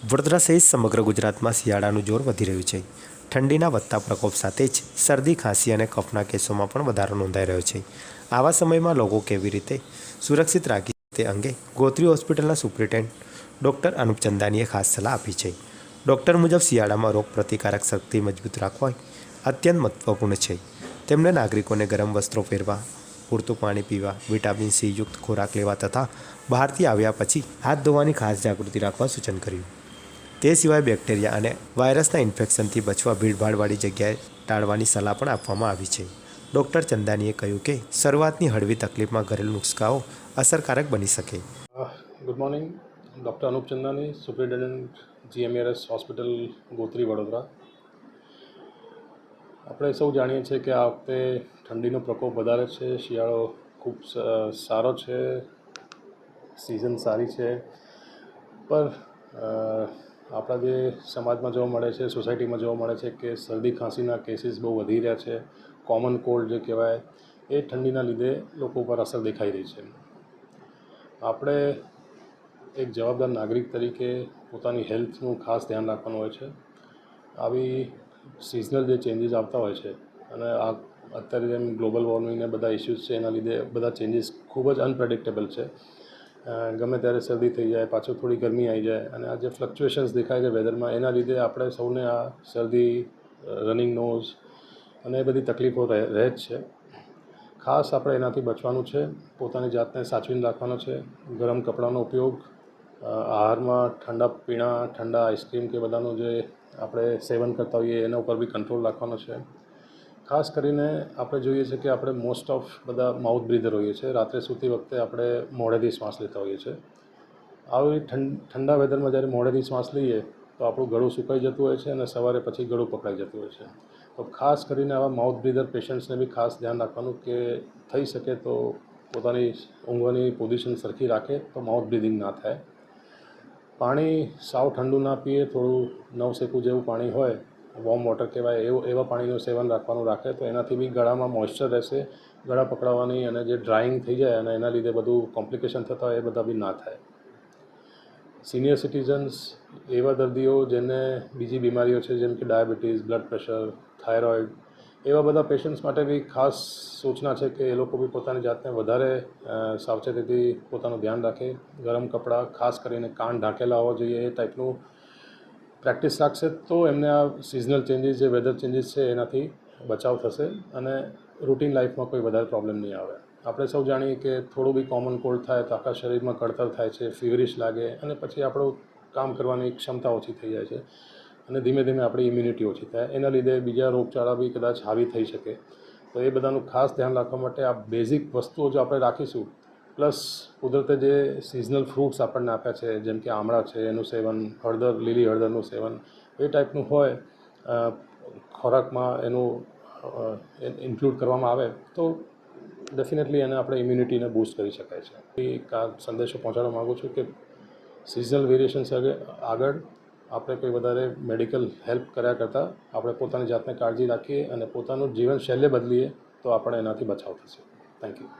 વડોદરા સહિત સમગ્ર ગુજરાતમાં શિયાળાનું જોર વધી રહ્યું છે. ઠંડીના વધતા પ્રકોપ સાથે જ શરદી, ખાંસી અને કફના કેસોમાં પણ વધારો નોંધાઈ રહ્યો છે. આવા સમયમાં લોકો કેવી રીતે સુરક્ષિત રાખી તે અંગે ગોત્રી હોસ્પિટલના સુપ્રિન્ટેન્ડન્ટ ડૉક્ટર અનુપ ચંદાનીએ ખાસ સલાહ આપી છે. ડૉક્ટર મુજબ શિયાળામાં રોગ પ્રતિકારક શક્તિ મજબૂત રાખવા અત્યંત મહત્વપૂર્ણ છે. તેમણે નાગરિકોને ગરમ વસ્ત્રો પહેરવા, પૂરતું પાણી પીવા, વિટામિન સી યુક્ત ખોરાક લેવા તથા બહારથી આવ્યા પછી હાથ ધોવાની ખાસ જાગૃતિ રાખવા સૂચન કર્યું. તે સિવાય બેક્ટેરિયા અને વાયરસના ઇન્ફેક્શનથી બચવા ભીડભાડવાળી જગ્યાએ ટાળવાની સલાહ પણ આપવામાં આવી છે. ડૉક્ટર ચંદાનીએ કહ્યું કે, શરૂઆતની હળવી તકલીફમાં ઘરેલું નુસ્ખાઓ અસરકારક બની શકે. Good morning doctor Anup Chandani superintendent GMRS hospital Gotri, Vadodara. આપણે સૌ જાણીએ છીએ કે આ વખતે ઠંડીનો પ્રકોપ વધારે છે, શિયાળો ખૂબ સારો છે સિઝન સારી છે. પર આપણા જે સમાજમાં જોવા મળે છે, સોસાયટીમાં જોવા મળે છે કે શરદી ખાંસીના કેસીસ બહુ વધી રહ્યા છે કોમન કોલ્ડ જે કહેવાય, એ ઠંડીના લીધે લોકો ઉપર અસર દેખાઈ રહી છે. આપણે એક જવાબદાર નાગરિક તરીકે પોતાની હેલ્થનું ખાસ ધ્યાન રાખવાનું હોય છે. આવી સિઝનલ જે ચેન્જીસ આવતા હોય છે અને આ અત્યારે જેમ ગ્લોબલ વોર્મિંગને બધા ઇસ્યુઝ છે, એના લીધે બધા ચેન્જીસ ખૂબ જ અનપ્રેડિક્ટેબલ છે. ગમે ત્યારે શરદી થઈ જાય, પાછું થોડી ગરમી આવી જાય અને આ જે ફ્લક્ચ્યુએશન્સ દેખાય છે વેધરમાં એના લીધે આપણે સૌને આ શરદી રનિંગ નોઝ અને એ બધી તકલીફો રહે જ છે. ખાસ આપણે એનાથી બચવાનું છે, પોતાની જાતને સાચવીને રાખવાનો છે. ગરમ કપડાનો ઉપયોગ આહારમાં ઠંડા પીણા, ઠંડા આઈસ્ક્રીમ કે બધાનું જે આપણે સેવન કરતા હોઈએ, એના ઉપર બી કંટ્રોલ રાખવાનો છે. ખાસ કરીને આપણે જોઈએ છે કે આપણે મોસ્ટ ઓફ બધા માઉથ બ્રીધર હોઈએ છીએ. રાત્રે સૂતી વખતે આપણે મોઢેથી શ્વાસ લેતા હોઈએ છીએ. આવી ઠંડ ઠંડા વેધરમાં જ્યારે મોઢેથી શ્વાસ લઈએ, તો આપણું ગળું સુકાઈ જતું હોય છે અને સવારે પછી ગળું પકડાઈ જતું હોય છે. તો ખાસ કરીને આવા માઉથ બ્રીધર પેશન્ટ્સને બી ખાસ ધ્યાન રાખવાનું કે થઈ શકે તો પોતાની ઊંઘવાની પોઝિશન સરખી રાખે તો માઉથ બ્રીધિંગ ના થાય. પાણી સાવ ઠંડુ ના પીએ, થોડું નવ શેકું જેવું પાણી હોય વોર્મ વોટર કહેવાય, એવું, એવા પાણીનું સેવન રાખવાનું રાખે, તો એનાથી બી ગળામાં મોઇશ્ચર રહેશે, ગળા પકડાવાની અને જે ડ્રાઇંગ થઈ જાય અને એના લીધે બધું કોમ્પ્લિકેશન થતા હોય એ બધા બી ના થાય. સિનિયર સિટીઝન્સ એવા દર્દીઓ જેને બીજી બીમારીઓ છે, જેમ કે ડાયાબિટીસ બ્લડ પ્રેશર થાઇરોઇડ એવા બધા પેશન્ટ્સ માટે બી ખાસ સૂચના છે કે એ લોકો બી પોતાની જાતને વધારે સાવચેતીથી પોતાનું ધ્યાન રાખે. ગરમ કપડાં ખાસ કરીને કાન ઢાંકેલા હોવા જોઈએ, એ ટાઈપનું પ્રેક્ટિસ રાખશે તો એમને આ સિઝનલ ચેન્જીસ જે વેધર ચેન્જીસ છે, એનાથી બચાવ થશે અને રૂટીન લાઈફમાં કોઈ વધારે પ્રોબ્લેમ નહીં આવે. આપણે સૌ જાણીએ કે થોડું બી કોમન કોલ્ડ થાય, તો આખા શરીરમાં કળતર થાય છે ફીવરિશ લાગે અને પછી આપણું કામ કરવાની ક્ષમતા ઓછી થઈ જાય છે અને ધીમે ધીમે આપણી ઇમ્યુનિટી ઓછી થાય. એના લીધે બીજા રોગચાળા બી કદાચ હાવી થઈ શકે. તો એ બધાનું ખાસ ધ્યાન રાખવા માટે આ બેઝિક વસ્તુઓ જો આપણે રાખીશું પ્લસ કુદરતે જે સિઝનલ ફ્રૂટ્સ આપણને આપ્યા છે, જેમ કે આમળા છે, એનું સેવન, હળદર, લીલી હળદરનું સેવન, એ ટાઈપનું હોય ખોરાકમાં એનું ઇન્ક્લુડ કરવામાં આવે, તો ડેફિનેટલી એને આપણે ઇમ્યુનિટીને બૂસ્ટ કરી શકાય છે. એક આ સંદેશો પહોંચાડવા માગું છું કે સિઝનલ વેરિએશન્સ આગળ આપણે કોઈ વધારે મેડિકલ હેલ્પ કર્યા કરતાં આપણે પોતાની જાતને કાળજી રાખીએ અને પોતાનું જીવન શૈલ્ય બદલીએ, તો આપણે એનાથી બચાવ થશે. Thank you